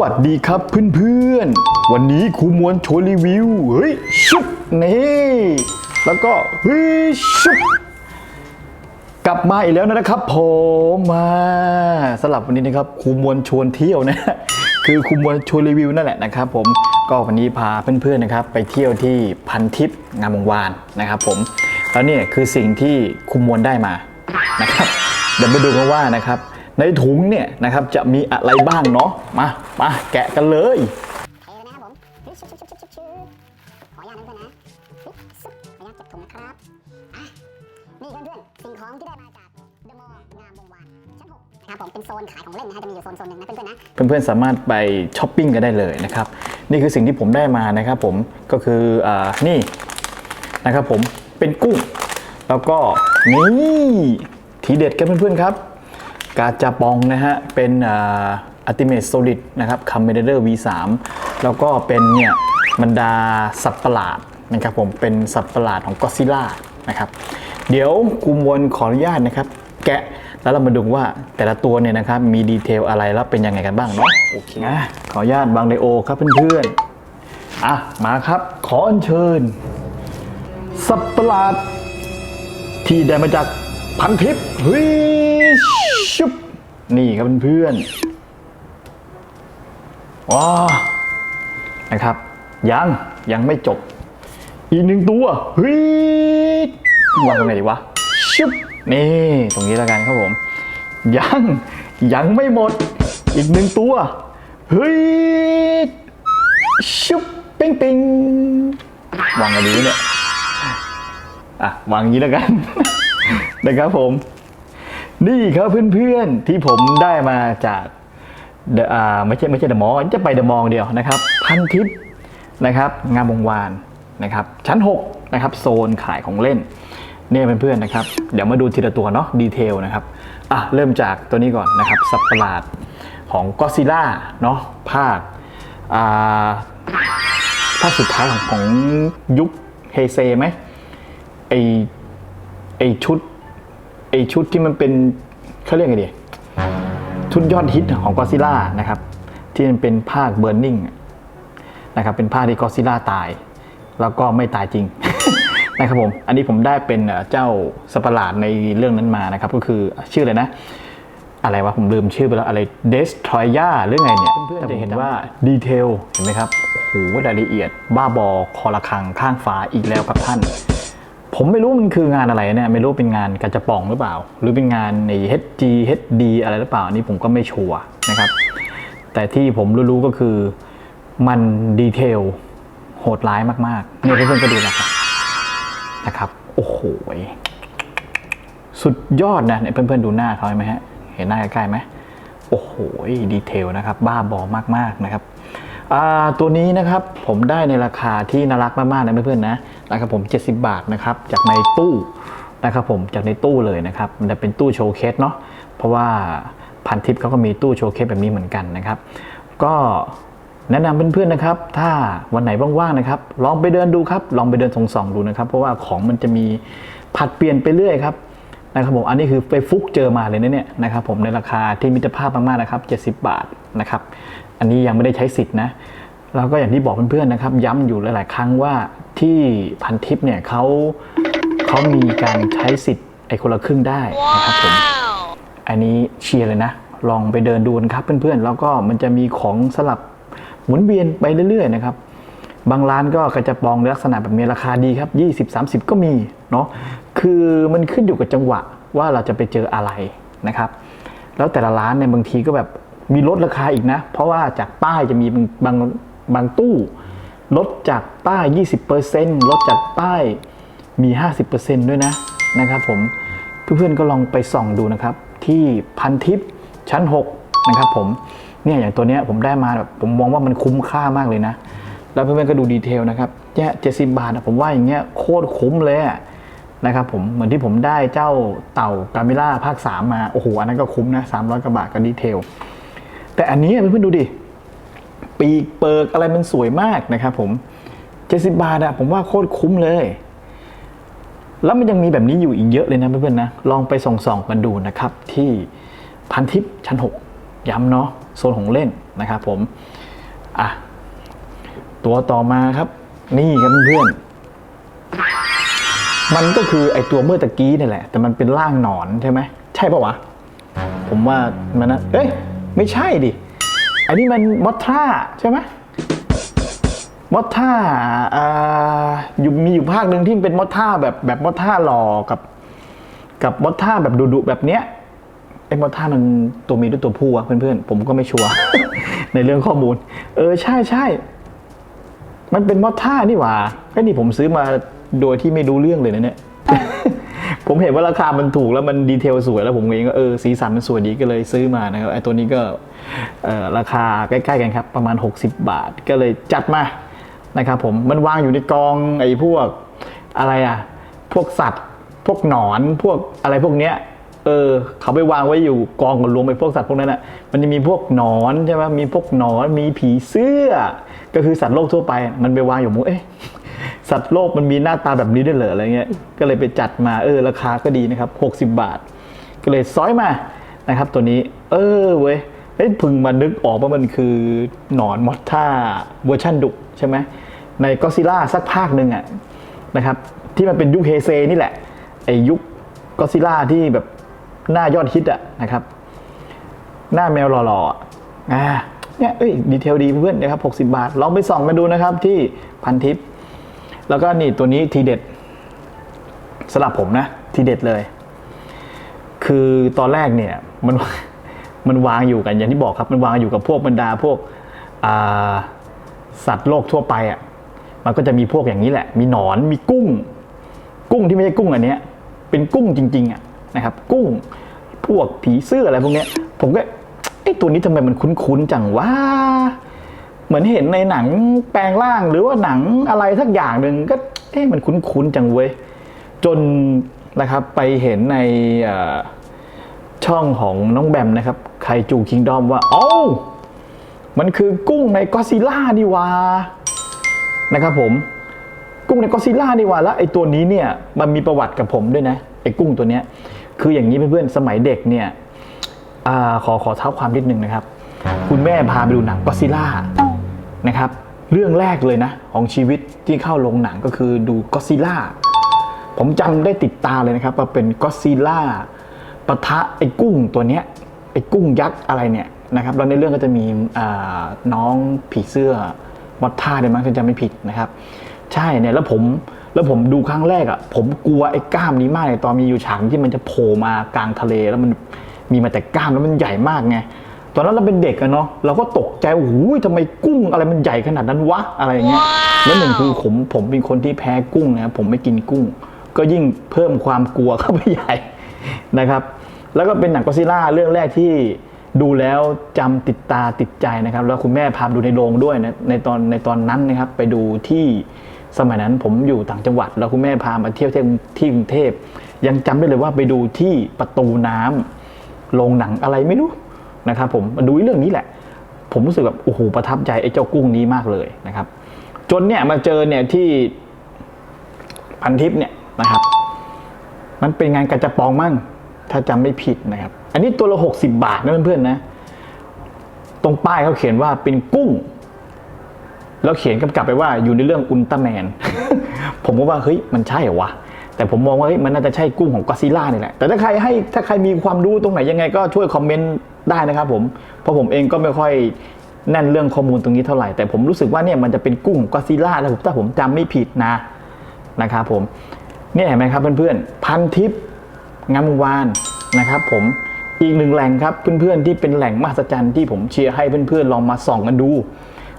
วัสดีครับเพื่อนๆ วันนี้ครูมวลโชว์รีวิว เฮ้ย ชุบนี่แล้วก็เฮ้ยชุบกลับมาอีกแล้วนะครับผมมาสำหรับวันนี้นะครับครูมวลชวนเที่ยวนะ คือครูมวลชวนรีวิวนั่นแหละนะครับผมก็วันนี้พาเพื่อนๆนะครับ ไปเที่ยวที่พันทิพย์งามวงวานนะครับผมแล้วเนี่ยคือสิ่งที่ครูมวลได้มานะครับเดี๋ยวมาดูกันว่านะครับ ในถุงเนี่ยนะครับจะมีอะไรบ้างเนาะมามาแกะกันเลยเทเลยนะครับผมเฮ้ยชุบชุบชุบชุบชุบชุบขออนุญาตนะเพื่อนๆนะเฮ้ยซุบขออนุญาตเก็บถุงนะครับอะนี่เพื่อนๆสิ่งของที่ได้มาจากเดอะมอลล์งามวงวานชั้นหกนะครับผมเป็นโซนขายของเล่นนะฮะจะมีอยู่โซนโซนหนึ่งนะเพื่อนๆนะเพื่อนๆสามารถไปช้อปปิ้งกันได้เลยนะครับนี่คือสิ่งที่ผมได้มานะครับผมก็คืออานี่นะครับผมเป็นกุ้ง แล้วก็นี่ทีเด็ดกันเพื่อนๆครับ กาจาปองนะฮะ เป็นอัติเมตโซลิดนะครับคัมเมเดอร์ V3 แล้วก็เป็นเนี่ยบรรดาสัตว์ประหลาดนะครับผมเป็นสัตว์ประหลาดของก็ซิล่านะครับเดี๋ยวกูมวลขออนุญาตนะครับ แกะแล้วเรามาดูว่าแต่ละตัวเนี่ยนะครับมีดีเทลอะไรแล้วเป็นยังไงกันบ้างเนาะโอเคนะขออนุญาตบางไดโอครับเพื่อนๆอะมาครับขออัญเชิญ สัตว์ประหลาดที่ได้มาจากพันทิพย์เฮ้ย ชุบนี่ครับเพื่อนๆว้านะครับ ยังยังไม่จบ อีกหนึ่งตัวเฮ้ยวางตรงไหนดีวะชุบนี่ตรงนี้แล้วกันครับผม ยังยังไม่หมด อีกหนึ่งตัวเฮ้ยชุบเป้งปิงวางกันดีเนี่ยอะวางอย่างนี้แล้วกัน นะครับผม นี่ครับเพื่อนๆที่ผมได้มาจากเดอะอ่าไม่ใช่ไม่ใช่เดอะมอลล์จะไปเดอะมอลล์เดียวนะครับพันทิพย์นะครับงามวงวานนะครับชั้น6นะครับโซนขายของเล่นเนี่ยเพื่อนๆนะครับเดี๋ยวมาดูทีละตัวเนาะดีเทลนะครับอะเริ่มจากตัวนี้ก่อนนะครับสัตว์ประหลาดของก็ซิล่าเนาะภาคอ่าภาคสุดท้ายของของยุคเฮเซไหมไอไอชุด ไอชุดที่มันเป็นเขาเรียกไงดีชุดยอดฮิตของก d ซิล่านะครับ ที่มันเป็นภาคเบ r ร์นิ่งนะครับเป็นภาคที่ก d ซิล่าตาย แล้วก็ไม่ตายจริงนะครับผม อันนี้ผมได้เป็นเอ่อเจ้าสตว์ปาร์ลาดในเรื่องนั้นมานะครับ ก็คือชื่ออะไรนะ อะไรวะ ผมลืมชื่อไปแล้ว อะไร Destroyer หรือไงเนี่ย เพื่อนๆจะเห็นว่าดีเทลเห็นไหมครับโอ้โหรายละเอียด บ้าบอคอระคังข้างฟ้าอีกแล้วครับท่าน ผมไม่รู้มันคืองานอะไรเนี่ยไม่รู้เป็นงานกระจะป่องหรือเปล่า หรือเป็นงานใน HG HD อะไรหรือเปล่านนี้ผมก็ไม่ชัวร์นะครับ แต่ที่ผมรู้ๆก็คือมันดีเทลโหดร้ายมากๆเนี่ยเพื่อนๆก็ดูนะครับนะครับโอ้โหสุดยอดนะเนี่ยเพื่อนๆดูหน้าเขาไหมฮะเห็นหน้าใกล้ๆไหมโอ้โหดีเทลนะครับ บ้าบอมากๆนะครับอ่าตัวนี้นะครับผมได้ในราคาที่น่ารักมากๆนะเพื่อนๆนะ นะครับผม 70 บาทนะครับจากในตู้นะครับผมจากในตู้เลยนะครับมันจะเป็นตู้โชว์เคสเนาะเพราะว่าพันทิปเขาก็มีตู้โชว์เคสแบบนี้เหมือนกันนะครับ ก็แนะนำเพื่อนๆนะครับ ถ้าวันไหนว่างๆนะครับ ลองไปเดินดูครับ ลองไปเดินส่องๆดูนะครับ เพราะว่าของมันจะมีผัดเปลี่ยนไปเรื่อยครับนะครับผมอันนี้คือไปฟุกเจอมาเลยนะเนี่ยนะครับผมในราคาที่มิตรภาพมากๆนะครับ70 บาทนะครับ อันนี้ยังไม่ได้ใช้สิทธิ์นะแล้วก็อย่างที่บอกเพื่อนๆนะครับ ย้ำอยู่หลายๆ ครั้งว่า ที่พันทิปเนี่ยเขาเขามีการใช้สิทธิ์ไอ้คนละครึ่งได้นะครับผมอันนี้เชียร์เลยนะ ลองไปเดินดูกันครับเพื่อนๆ แล้วก็มันจะมีของสลับหมุนเวียนไปเรื่อยๆนะครับบางร้านก็กระจะปองในลักษณะแบบมีราคาดีครับ 20 30 ก็มีเนาะคือมันขึ้นอยู่กับจังหวะว่าเราจะไปเจออะไรนะครับ แล้วแต่ละร้านเนี่ยบางทีก็แบบมีลดราคาอีกนะ เพราะว่าจากป้ายจะมีบางบางบางตู้ ลดจากป้าย 20%ลดจากป้ายมี 50%ด้วยนะนะครับผมเพื่อนๆก็ลองไปส่องดูนะครับ ที่พันทิปชั้น 6 นะครับผมเนี่ยอย่างตัวเนี้ยผมได้มาแบบผมมองว่ามันคุ้มค่ามากเลยนะ แล้วเพื่อนๆก็ดูดีเทลนะครับเนี่ยเจ็ดสิบาทอะผมว่าอย่างเงี้ยโคตรคุ้มเลยนะครับผมเหมือนที่ผมได้เจ้าเต่ากามิล่าภาค 3 มา โอ้โห อันนั้นก็คุ้มนะ300กว่าบาทกับดีเทล แต่อันนี้เพื่อนๆดูดิ ปีกเปิกอะไรมันสวยมากนะครับผม 70 บาทอะผมว่าโคตรคุ้มเลย แล้วมันยังมีแบบนี้อยู่อีกเยอะเลยนะเพื่อนๆนะ ลองไปส่องๆกันดูนะครับ ที่พันทิปชั้น 6 ย้ำเนาะโซนของเล่นนะครับผม อะ ตัวต่อมาครับ นี่ครับเพื่อนมันก็คือไอตัวเมื่อตะกี้นี่แหละ แต่มันเป็นร่างหนอนใช่ไหมใช่ปะวะ ผมว่ามันนะเอ้ย ไม่ใช่ดิ อันนี้มันมอท่าใช่ไหมมอท่าอ่ายู่มีอยู่ภาคหนึ่งที่เป็นมอท่าแบบแบบมอท่าหล่อกับ กับมอท่าแบบดุๆแบบเนี้ยไอ้มอท่ามันตัวเมียหรือตัวผู้อะเพื่อนๆ ผมก็ไม่ชัวร์ในเรื่องข้อมูล เออใช่ใช่มันเป็นมอทท่านี่หว่าไอ้นี่ผมซื้อมาโดยที่ไม่รู้เรื่องเลยนะเนี่ย ผมเห็นว่าราคามันถูกแล้วมันดีเทลสวยแล้วผมเองก็เออสีสันมันสวยดีก็เลยซื้อมานะครับไอ้ตัวนี้ก็ราคาใกล้ๆกันครับ ประมาณ 60 บาทก็เลยจัดมานะครับผมมันวางอยู่ในกองไอ้พวกอะไรอะพวกสัตว์ พวกหนอนพวกอะไรพวกเนี้ยเออเขาไปวางไว้อยู่กองกันรวมไปพวกสัตว์พวกนั้นอะมันจะมีพวกหนอนใช่ไหมมีพวกหนอนมีผีเสื้อ ก็คือสัตว์โลกทั่วไป มันไปวางอยู่มุเอ๊ะ สัตว์โลกมันมีหน้าตาแบบนี้ด้วยเหรออะไรเงี้ยก็เลยไปจัดมาเออราคาก็ดีนะครับ 60 บาท ก็เลยซ้อยมานะครับ ตัวนี้ เออเว้ยเอ้ยพึงมานึกออกว่ามันคือหนอนมอสท่าเวอร์ชันดุใช่ไหมในก็ซิล่าสักภาคหนึ่งอะนะครับ ที่มันเป็นยุคเฮเซนี่แหละไอยุคก็ซิล่าที่แบบหน้ายอดฮิตอะนะครับ หน้าแมวหล่อๆอะอ่าเนี่ยเอ้ยดีเทลดีเพื่อนนะครับ 60 บาท ลองไปส่องมาดูนะครับที่พันทิป แล้วก็นี่ตัวนี้ทีเด็ดสำหรับผมนะ ทีเด็ดเลย คือตอนแรกเนี่ยมันมันวางอยู่กันอย่างที่บอกครับ มันวางอยู่กับพวกบรรดาพวกสัตว์โลกทั่วไปอะมันก็จะมีพวกอย่างนี้แหละ มีหนอนมีกุ้ง กุ้งที่ไม่ใช่กุ้งอันเนี้ยเป็นกุ้งจริงๆอะนะครับ กุ้งพวกผีเสื้ออะไรพวกนี้ผมก็ไอตัวนี้ทำไมมันคุ้นๆจังวะ เหมือนเห็นในหนังแปลงร่างหรือว่าหนังอะไรสักอย่างหนึ่งก็เอ๊ะมันคุ้นๆจังเว้ย จนนะครับไปเห็นในช่องของน้องแบมนะครับไคจูคิงดอมว่าโอ้ามันคือกุ้งในก็ซิล่านี่ว่านะครับผมกุ้งในก็ซิล่านี่ว่าแล้วไอ้ตัวนี้เนี่ยมันมีประวัติกับผมด้วยนะไอ้กุ้งตัวเนี้ยคืออย่างนี้เพื่อนๆสมัยเด็กเนี่ยอาขอขอเท้าความนิดนึงนะครับ คุณแม่พาไปดูหนังก็ซิล่า นะครับ เรื่องแรกเลยนะ ของชีวิตที่เข้าโรงหนังก็คือดูก็ซิล่าผมจำได้ติดตาเลยนะครับ ว่าเป็นก็ซิล่าปะทะไอ้กุ้งตัวเนี้ยไอ้กุ้งยักษ์อะไรเนี่ยนะครับแล้วในเรื่องก็จะมีน้องผีเสื้อวัดท่าเดยมั้งถ้าจำไม่ผิดนะครับ ใช่เนี่ยแล้วผมแล้วผมดูครั้งแรกอะ่ะผมกลัวไอ้กล้ามนี้มากเลยตอนมีอยู่ฉากที่มันจะโผล่มากลางทะเลแล้วมันมีมาแต่กล้ามแล้วมันใหญ่มากไง อนนั้นเราเป็นเด็กอะเนาะเราก็ตกใจโอ้โหทำไมกุ้งอะไรมันใหญ่ขนาดนั้นวะอะไรอย่างเงี้ยแล้วหนึ่งคือผมผมเป็นคนที่แพ้กุ้งนะครับผมไม่กินกุ้ง ก็ยิ่งเพิ่มความกลัวเข้าไปใหญ่นะครับ แล้วก็เป็นหนังก็อดซิลล่าเรื่องแรกที่ดูแล้วจำติดตาติดใจนะครับ แล้วคุณแม่พาไปดูในโรงด้วยนะในตอนในตอนนั้นนะครับ ไปดูที่สมัยนั้นผมอยู่ต่างจังหวัด แล้วคุณแม่พามาเที่ยวที่ที่กรุงเทพยังจำได้เลยว่าไปดูที่ประตูน้ำโรงหนังอะไรไม่รู้ นะครับผมมาดูเรื่องนี้แหละ ผมรู้สึกแบบโอ้โหประทับใจไอ้เจ้ากุ้งนี้มากเลยนะครับ จนเนี่ยมาเจอเนี่ยที่พันทิปเนี่ยนะครับ มันเป็นงานกระจะปองมั่ง ถ้าจำไม่ผิดนะครับ อันนี้ตัวละหกสิบบาทนะเพื่อนๆนะ ตรงป้ายเขาเขียนว่าเป็นกุ้ง แล้วเขียนกำกับไปว่าอยู่ในเรื่องอุลตร้าแมน ผมก็ว่าเฮ้ยมันใช่เหรอวะแต่ผมมองว่าเฮ้ยมันน่าจะใช่กุ้งของก็อซิล่านี่แหละ แต่ถ้าใครให้ถ้าใครมีความรู้ตรงไหนยังไงก็ช่วยคอมเมนต์ ได้นะครับผมเพราะผมเองก็ไม่ค่อยแน่นเรื่องข้อมูลตรงนี้เท่าไหร่ แต่ผมรู้สึกว่าเนี่ยมันจะเป็นกุ้งก็อซิล่าถ้าผมถ้าผมจำไม่ผิดนะนะครับผมเนี่ยเห็นไหมครับเพื่อนๆพันทิปงามวานนะครับ ผมอีกหนึ่งแหล่งครับเพื่อนๆที่เป็นแหล่งมหัศจรรย์ที่ผมเชียร์ให้เพื่อนๆลองมาส่องกันดู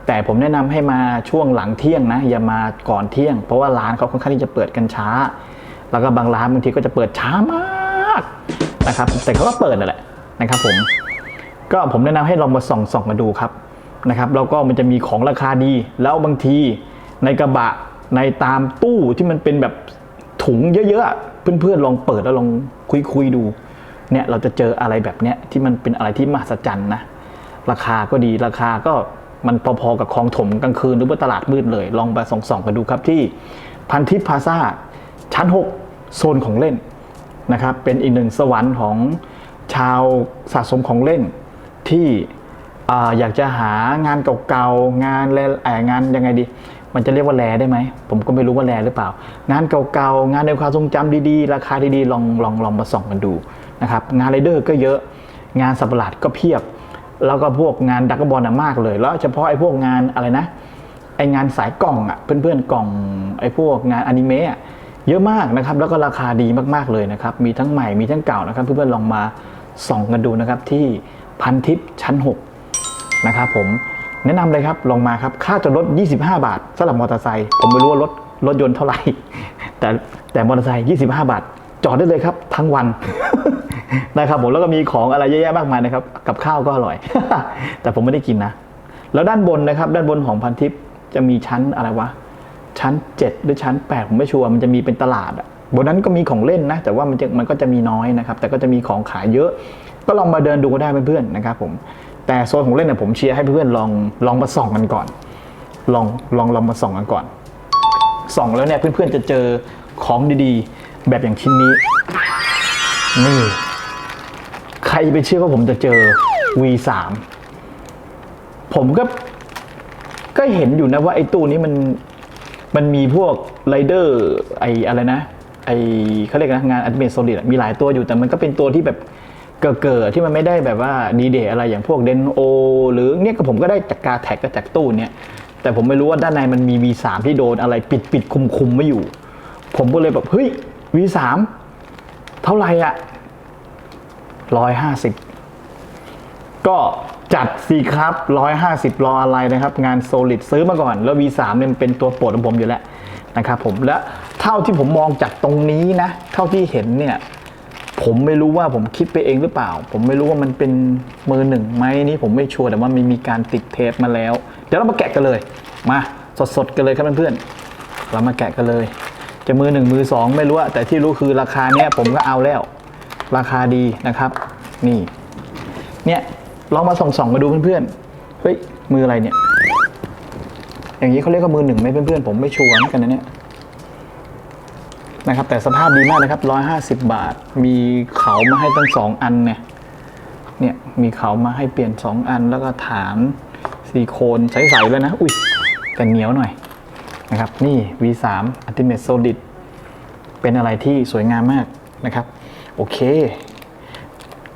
แต่ผมแนะนำให้มาช่วงหลังเที่ยงนะอย่ามาก่อนเที่ยง เพราะว่าร้านเขาค่อนข้างที่จะเปิดกันช้า แล้วก็บางร้านบางทีก็จะเปิดช้ามากนะครับแต่เขาก็เปิดนั่นแหละนะครับผม ก็ผมแนะนำให้ลองมาส่องส่องมาดูครับนะครับแล้วก็มันจะมีของราคาดี แล้วบางทีในกระบะในตามตู้ที่มันเป็นแบบถุงเยอะๆเพื่อนๆลองเปิดแล้วลองคุยๆดูเนี่ยเราจะเจออะไรแบบเนี้ยที่มันเป็นอะไรที่มหัศจรรย์นะราคาก็ดีราคาก็มันพอๆกับคลองถมกลางคืนหรือว่าตลาดมืดเลย ลองไปส่องๆกันดูครับที่พันทิพย์พาซ่าชั้น 6 โซนของเล่นนะครับเป็นอีกหนึ่งสวรรค์ของชาวสะสมของเล่น ที่ออยากจะหางานเก่าๆงานแลเอ่องานยังไงดี มันจะเรียกว่าแลได้ไหม ผมก็ไม่รู้ว่าแลหรือเปล่า งานเก่าๆงานในความทรงจำดีๆ ราคาดีๆลองลองลองมาส่องกันดูนะครับงานไรเดอร์ก็เยอะงานสับหลาดก็เพียบ แล้วก็พวกงานดักบอลน่ะมากเลย แล้วเฉพาะไอ้พวกงานอะไรนะไองานสายกล่องอะเพื่อนๆกล่องไอพวกงานอนิเมะอะเยอะมากนะครับ แล้วก็ราคาดีมากๆเลยนะครับ มีทั้งใหม่มีทั้งเก่านะครับ เพื่อนๆลองมาส่องกันดูนะครับที่ พันทิปชั้น 6 นะครับผมแนะนำเลยครับลองมาครับ ค่าจอดรถ 25 บาทสำหรับมอเตอร์ไซค์ผมไม่รู้ว่ารถรถยนต์เท่าไหร่ แต่แต่มอเตอร์ไซค์25 บาท จอดได้เลยครับ ทั้งวันนะครับผมแล้วก็มีของอะไรเยอะแยะมากมายนะครับ กับข้าวก็อร่อย แต่ผมไม่ได้กินนะ แล้วด้านบนนะครับ ด้านบนของพันทิปจะมีชั้นอะไรวะ ชั้น 7 หรือชั้น 8 ผมไม่ชัวร์มันจะมีเป็นตลาดอะบนนั้นก็มีของเล่นนะ แต่ว่ามันจะมันก็จะมีน้อยนะครับ แต่ก็จะมีของขายเยอะ ก็ลองมาเดินดูก็ได้เพื่อนๆนะครับผมแต่โซนของเล่นเนี่ยผมเชียร์ให้เพื่อนๆลองลองมาส่องกันก่อน ลองลองลองมาส่องกันก่อนส่องแล้วเนี่ยเพื่อนๆจะเจอของดีๆ แบบอย่างชิ้นนี้นี่ใครไปเชื่อว่าผมจะเจอ V3 ผมก็ก็เห็นอยู่นะว่าไอ้ตู้นี้มันมันมีพวกไรเดอร์ไออะไรนะ ไอเขาเรียกนะงานอัลติเมทโซลิดมีหลายตัวอยู่แต่มันก็เป็นตัวที่แบบ เกิดๆที่มันไม่ได้แบบว่าดีเดย์อะไรอย่างพวกเดนโอหรือเนี่ยก็ผมก็ได้จากกาแท็กก็จากตู้เนี่ยแต่ผมไม่รู้ว่าด้านในมันมี V3 ที่โดนอะไรปิดปิดคุมคุมไม่อยู่ ผมก็เลยแบบเฮ้ย V3 เท่าไหร่อะร้อยห้าสิบก็จัดสิครับ150รออะไรนะครับ งานโซลิดซื้อมาก่อน แล้ว V3 เนี่ยมันเป็นตัวโปรดของผมอยู่แล้วนะครับผมและเท่าที่ผมมองจากตรงนี้นะ เท่าที่เห็นเนี่ย ผมไม่รู้ว่าผมคิดไปเองหรือเปล่า ผมไม่รู้ว่ามันเป็นมือหนึ่งไหมนี่ผมไม่ชัวร์แต่ว่ามันมีการติดเทปมาแล้ว เดี๋ยวเรามาแกะกันเลย มาสดๆกันเลยครับเพื่อนๆเรามาแกะกันเลย จะมือหนึ่งมือสองไม่รู้อะแต่ที่รู้คือราคาเนี้ยผมก็เอาแล้ว ราคาดีนะครับ นี่ เนี่ยลองมาส่องๆมาดูเพื่อนๆเฮ้ยมืออะไรเนี่ย อย่างนี้เขาเรียกว่ามือหนึ่งไหมเพื่อนๆผมไม่ชัวร์เหมือนกันนะเนี่ย นะครับ แต่สภาพดีมากนะครับร้อยห้าสิบบาท มีเขามาให้ตั้งสองอันเนี่ย เนี่ย มีเขามาให้เปลี่ยนสองอัน แล้วก็ฐานซิลิโคนใสๆแล้วนะ อุ้ยแต่เหนียวหน่อยนะครับ นี่ V3 Ultimate Solid เป็นอะไรที่สวยงามมากนะครับ โอเค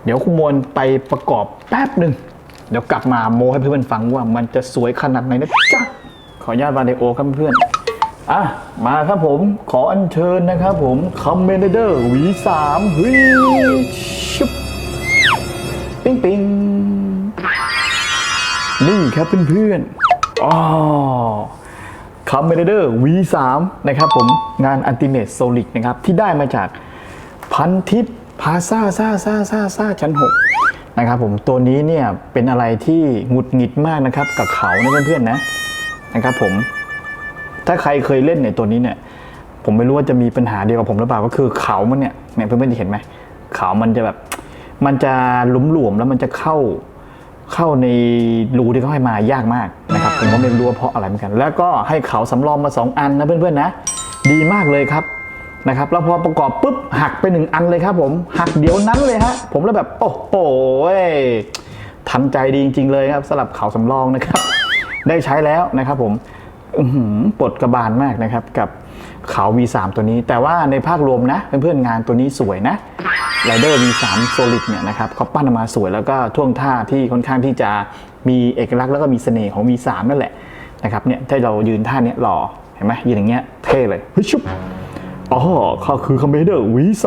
เดี๋ยวคุณมวลไปประกอบแป๊บหนึ่ง เดี๋ยวกลับมาโมให้เพื่อนๆฟังว่ามันจะสวยขนาดไหนนะจ๊ะ ขออนุญาตวาเดโอครับเพื่อน อะ มาครับผมขออัญเชิญนะครับผมคอมเมนเดอร์ V3 เฮ้ยชุบปิ๊งปิงนี่ครับเพื่อนๆอ๋อคอมเมนเดอร์ V3 นะครับผมงาน Ultimate Solid นะครับ ที่ได้มาจากพันทิปพาซาซาซาซาซาชั้น 6 นะครับผมตัวนี้เนี่ยเป็นอะไรที่หงุดหงิดมากนะครับกับเขานะเพื่อนๆนะนะครับผม ถ้าใครเคยเล่นเนี่ยตัวนี้เนี่ย ผมไม่รู้ว่าจะมีปัญหาเดียวกับผมหรือเปล่าก็คือเขามันเนี่ยเนี่ยเพื่อนๆจะเห็นไหมเขามันจะแบบ มันจะหลุมหลวมๆแล้วมันจะเข้าเข้าในรูที่เขาให้มายากมากนะครับผมก็ไม่รู้ว่าเพราะอะไรเหมือนกัน แล้วก็ให้เขาสำรองมา 2 อันนะเพื่อนๆนะ ดีมากเลยครับนะครับแล้วพอประกอบปุ๊บหักไปหนึ่งอันเลยครับผมหักเดี๋ยวนั้นเลยฮะผมแล้วแบบโอ้โหทันใจดีจริงๆเลยครับสำหรับเขาสำรองนะครับ ได้ใช้แล้วนะครับผม ปลดกระบาลมากนะครับกับเขา V3 ตัวนี้ แต่ว่าในภาพรวมนะเพื่อนๆงานตัวนี้สวยนะ Rider V3 Solid เนี่ยนะครับเขาปั้นออกมาสวยแล้วก็ท่วงท่าที่ค่อนข้างที่จะมีเอกลักษณ์แล้วก็มีเสน่ห์ของ V3 นั่นแหละนะครับเนี่ยถ้าเรายืนท่าเนี้ยหล่อเห็นไหมยืนอย่างเงี้ยเท่เลยเฮ้ยชุบอ๋อเขาคือคอมเมเดอร์ V3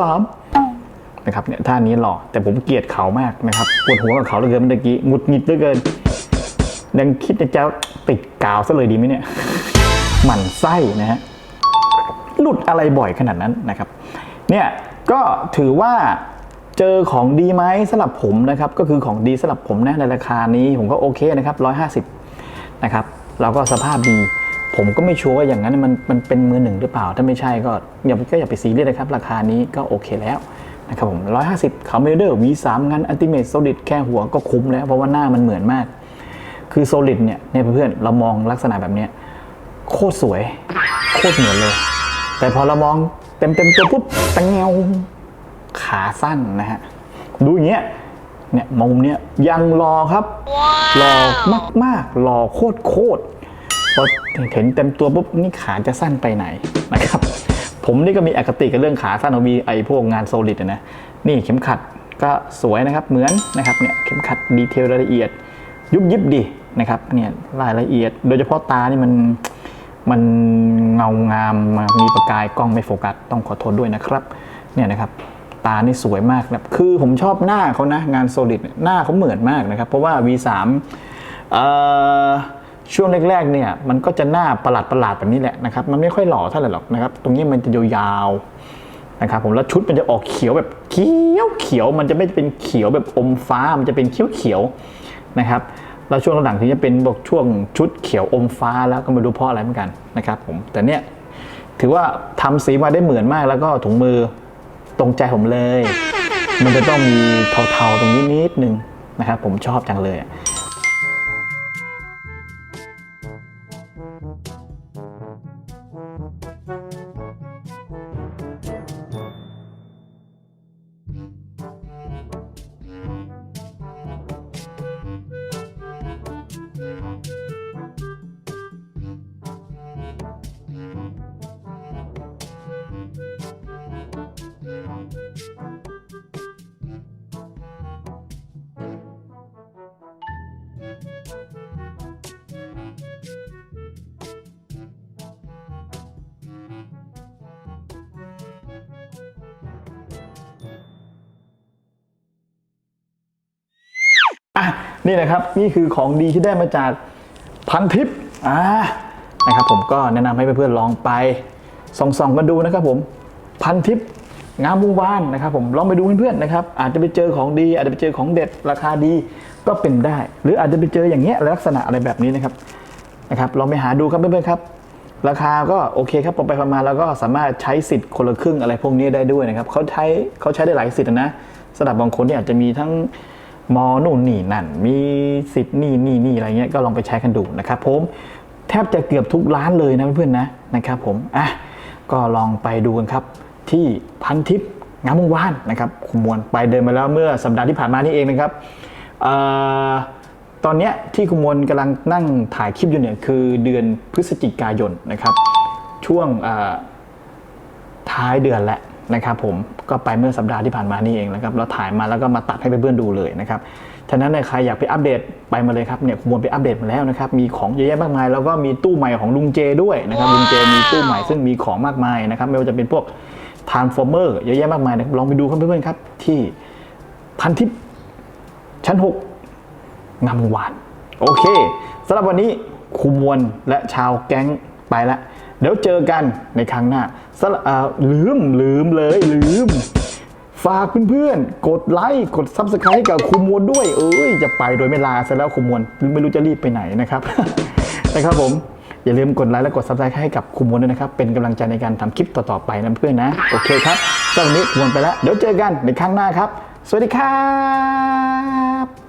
นะครับเนี่ยท่านี้หล่อแต่ผมเกลียดเขามากนะครับปวดหัวกับเขาเหลือเกินเมื่อกี้หงุดหงิดเหลือเกิน ยังคิดจว่าติดกาวซะเลยดีไหมเนี่ยหมั่นไส้นะฮะหลุดอะไรบ่อยขนาดนั้นนะครับ เนี่ยก็ถือว่าเจอของดีไหมสำหรับผมนะครับ ก็คือของดีสำหรับผมนะในราคานี้ผมก็โอเคนะครับ 150 นะครับแล้วก็สภาพดี ผมก็ไม่ชัวร์ว่าอย่างนั้นมันมันเป็นมือหนึ่งหรือเปล่า ถ้าไม่ใช่ก็อย่าก็อย่าไปซีเรียสนะครับ ราคานี้ก็โอเคแล้วนะครับผม150เขาเมเดอร์ V3 งานอัลติเมทโซลิดแค่หัวก็คุ้มแล้ว เพราะว่าหน้ามันเหมือนมาก คือโซลิดเนี่ยเนี่ยเพื่อนๆเรามองลักษณะแบบเนี้ยโคตรสวย โคตรเหมือนเลย แต่พอเรามองเต็มเต็มๆตัวปุ๊บตังเงวขาสั้นนะฮะ ดูอย่างเงี้ยเนี่ยมุมเนี้ยยังรอครับ รอมากๆรอโคตรโคตรๆพอเห็นเต็มตัวปุ๊บนี่ขาจะสั้นไปไหนนะครับ ผมนี่ก็มีอคติกับเรื่องขาสั้นของมีไอพวกงานโซลิดอะนะนี่เข็มขัดก็สวยนะครับเหมือนนะครับเนี่ยเข็มขัดดีเทลรายละเอียด ยุบยิบดีนะครับเนี่ยรายละเอียด โดยเฉพาะตานี่มันมันเงางามมีประกายกล้องไม่โฟกัสต้องขอโทษด้วยนะครับเนี่ยนะครับตานี่สวยมากแบบคือผมชอบหน้าเขานะงานโซลิดหน้าเขาเหมือนมากนะครับ เพราะว่า V3 ช่วงแรกๆเนี่ยมันก็จะหน้าประหลาดประหลาดๆแบบนี้แหละนะครับมันไม่ค่อยหล่อเท่าไหร่หรอกนะครับตรงนี้มันจะยาวๆนะครับผมแล้วชุดมันจะออกเขียวแบบเขียวเขียวมันจะไม่เป็นเขียวแบบอมฟ้ามันจะเป็นเขียวเขียว นะครับแล้วช่วงหลังถึงจะเป็นบอกช่วงชุดเขียวอมฟ้าแล้วก็ไม่รู้เพราะอะไรเหมือนกันนะครับผมแต่เนี้ยถือว่าทำสีมาได้เหมือนมากแล้วก็ถุงมือตรงใจผมเลย มันจะต้องมีเทาๆตรงนี้นิดนึงนะครับผมชอบจังเลย อะนี่นะครับนี่คือของดีที่ได้มาจากพันทิปอ่านะครับผมก็แนะนำให้เพื่อนๆลองไปส่องๆกันดูนะครับผมพันทิปงามวงวานนะครับผมลองไปดูเพื่อนๆนะครับอาจจะไปเจอของดี อาจจะไปเจอของเด็ดราคาดีก็เป็นได้ หรืออาจจะไปเจออย่างเงี้ยลักษณะอะไรแบบนี้นะครับนะครับลองไปหาดูครับเพื่อนๆครับ ราคาก็โอเคครับพอไปประมาณแล้วก็สามารถใช้สิทธิ์คนละครึ่งอะไรพวกนี้ได้ด้วยนะครับเขาใช้เขาใช้ได้หลายสิทธิ์นะสำหรับบางคนที่อาจจะมีทั้ง มอนู่นนี่นั่น มีสิทธิ์นี่นี่นี่อะไรเงี้ยก็ลองไปใช้กันดูนะครับผมแทบจะเกือบทุกร้านเลยนะเพื่อนๆนะนะครับผมอะก็ลองไปดูกันครับ ที่พันทิพย์งามวงวานนะครับคุมวลไปเดินมาแล้วเมื่อสัปดาห์ที่ผ่านมานี่เองนะครับเอ่อตอนเนี้ยที่คุมวลกำลังนั่งถ่ายคลิปอยู่เนี่ยคือเดือนพฤศจิกายนนะครับ ช่วงเอ่อท้ายเดือนแหละ นะครับผมก็ไปเมื่อสัปดาห์ที่ผ่านมานี่เองนะครับเราถ่ายมาแล้วก็มาตัดให้เพื่อนๆดูเลยนะครับฉะนั้นเนี่ยใครอยากไปอัปเดตไปมาเลยครับเนี่ยคุณมวลไปอัปเดตมาแล้วนะครับมีของเยอะแยะมากมาย แล้วก็มีตู้ใหม่ของลุงเจด้วยนะครับลุงเจมีตู้ใหม่ซึ่งมีของมากมายนะครับไม่ว่าจะเป็นพวกทานฟอร์เมอร์เยอะแยะมากมายนะครับลองไปดูครับเพื่อนๆครับที่พันทิปชั้น 6งามวงวานโอเคสำหรับวันนี้ครูมวลและชาวแก๊งไปละเดี๋ยวเจอกันในครั้งหน้า สำหรับอ่าลืมลืมเลยลืม ฝากเพื่อนๆ กดไลค์ กดซับสไครต์ให้กับครูมวลด้วย เอ้ย จะไปโดยไม่ลาซะแล้วครูมวลไม่รู้จะรีบไปไหนนะครับ นะครับผม อย่าลืมกดไลค์และกดซับสไครต์ให้กับครูมวลด้วยนะครับ เป็นกำลังใจในการทำคลิปต่อๆไปนะเพื่อนนะ โอเคครับสำหรับวันนี้ครูมวลไปแล้ว เดี๋ยวเจอกันในครั้งหน้าครับ สวัสดีครับ